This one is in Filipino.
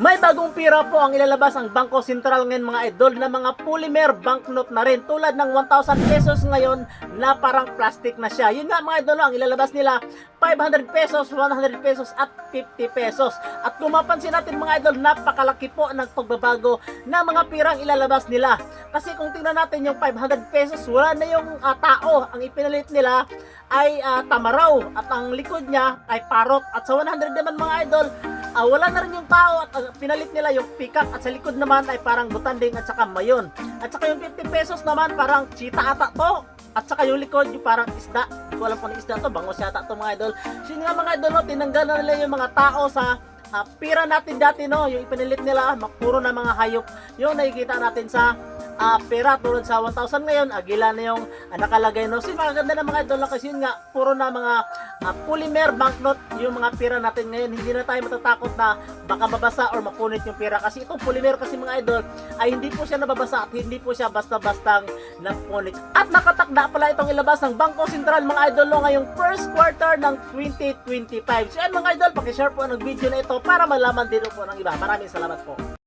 May bagong pira po ang ilalabas ang Bangko Sentral ngayon mga idol na mga polymer banknote na rin tulad ng 1,000 pesos ngayon na parang plastic na siya. Yun nga mga idol ang ilalabas nila 500 pesos, 100 pesos at 50 pesos. At kung mapansin natin mga idol, napakalaki po ng pagbabago na mga pirang ilalabas nila. Kasi kung tingnan natin yung 500 pesos, wala na yung ah, tao. Ang ipinalit nila ay ah, tamaraw at ang likod niya ay parot. At sa 100 naman mga idol, Ah, wala na rin yung tao at ang pinalit nila yung pickup at sa likod naman ay parang butanding at saka mayon. At saka yung 50 pesos naman parang cheetah ata to. At saka yung likod yung parang isda. Hindi ko alam kung isda to, bangos yata to mga idol. So nga mga idol, no, tinanggal na nila yung mga tao sa ah, pira natin dati no, yung ipinilit nila, mak- puro na mga hayop. Yung nakikita natin sa ah, pera tulad sa 1,000 ngayon, agila na yung ah, nakalagay no. So maganda na mga idol kasi yun nga, puro na mga ah, polymer banknote yung mga pera natin ngayon. Hindi na tayo matatakot na baka mabasa or mapunit yung pera. Kasi itong polymer kasi mga idol ay hindi po siya nababasa at hindi po siya basta-bastang napunit. At nakatakda pala itong ilabas ng Bangko Sentral mga idol no, ngayong first quarter ng 2025. So yan mga idol, pakishare po ang video na ito para malaman din po ng iba. Maraming salamat po.